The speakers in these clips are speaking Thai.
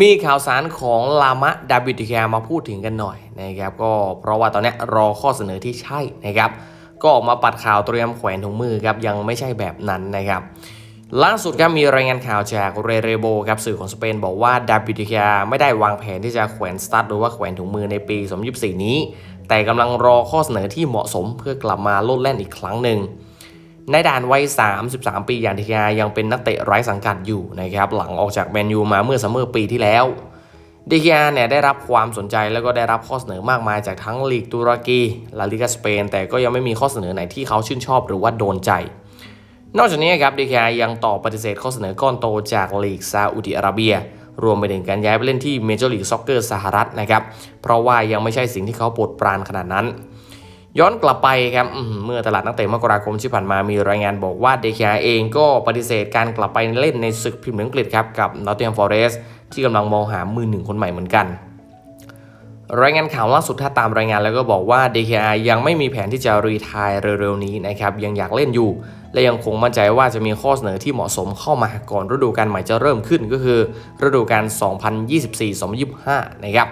มีข่าวสารของลามะดาบิดิแคมาพูดถึงกันหน่อยนะครับก็เพราะว่าตอนนี้รอข้อเสนอที่ใช่นะครับ ก็ออกมาปัดข่าวเตรียมแขวนถุงมือครับยังไม่ใช่แบบนั้นนะครับล่าสุดครับมีรายงานข่าวจากเรเรโบครับสื่อของสเปนบอกว่าดาบิดิแคไม่ได้วางแผนที่จะแขวนสตาร์ทหรือว่าแขวนถุงมือในปี 2024 นี้ แต่กำลังรอข้อเสนอที่เหมาะสมเพื่อกลับมาโลดแล่นอีกครั้งหนึ่ง ในด่านวัย 33 ปีอย่างทียายังเป็นนักเตะไร้สังกัดอยู่นะครับหลังออกจากแมนยูมาเมื่อซัมเมอร์ปีที่แล้วดิกยาเนี่ยได้รับความสนใจแล้วก็ได้รับข้อเสนอมากมายจากทั้งลีกตุรกีลาลิกาสเปน แต่ก็ยังไม่มีข้อเสนอไหนที่เขาชื่นชอบหรือว่าโดนใจ นอกจากนี้ครับดิกยายังต่อปฏิเสธข้อเสนอก้อนโตจากลีกซาอุดิอาระเบีย รวมไปถึงการย้ายไปเล่นที่เมเจอร์ลีกซ็อกเกอร์สหรัฐนะครับเพราะว่ายังไม่ใช่สิ่งที่เขาปรดปรานขนาดนั้น ย้อนกลับไปครับเมื่อตลาดนักเตะมกราคมที่ผ่านมามีรายงานบอกว่าเดค a เองก็ปฏิเสธการกลับไปเล่นในศึกพรีเมียร์อังกฤษครับกับนอตติ h มฟอเรสที่กำลังมองหามือหนึ่งคนใหม่เหมือนกัน รายงานข่าวล่าสุดถ้าตามรายงานแล้วก็บอกว่า DKR ยังไม่มีแผนที่จะรีทายเร็วๆนี้นะครับยังอยากเล่นอยู่ และยังคงมั่นใจว่าจะมีข้อเสนอที่เหมาะสมเข้ามาก่อนฤดูกาลใหม่จะเริ่มขึ้นก็คือฤดูกาล 2024-2025 นะครับ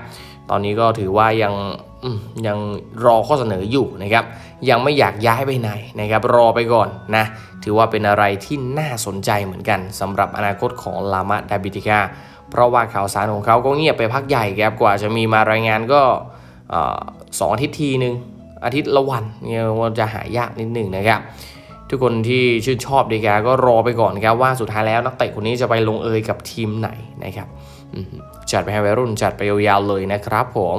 ตอนนี้ก็ถือว่ายัง ยังรอข้อเสนออยู่นะครับ ยังไม่อยากย้ายไปไหนนะครับรอไปก่อนนะถือว่าเป็นอะไรที่น่าสนใจเหมือนกันสำหรับอนาคตของลามะดาบิติกาเพราะว่าข่าวสารของเขาก็เงียบไปพักใหญ่ครับกว่าจะมีมารายงานก็สองอาทิตย์ทีหนึ่งอาทิตย์ละวันเนี่ยมันจะหายากนิดหนึ่งนะครับทุกคนที่ชื่นชอบดีกาก็รอไปก่อนครับว่าสุดท้ายแล้วนักเตะคนนี้จะไปลงเอยกับทีมไหนนะครับจัดไปให้วัยรุ่นจัดไปยาวๆเลยนะครับผม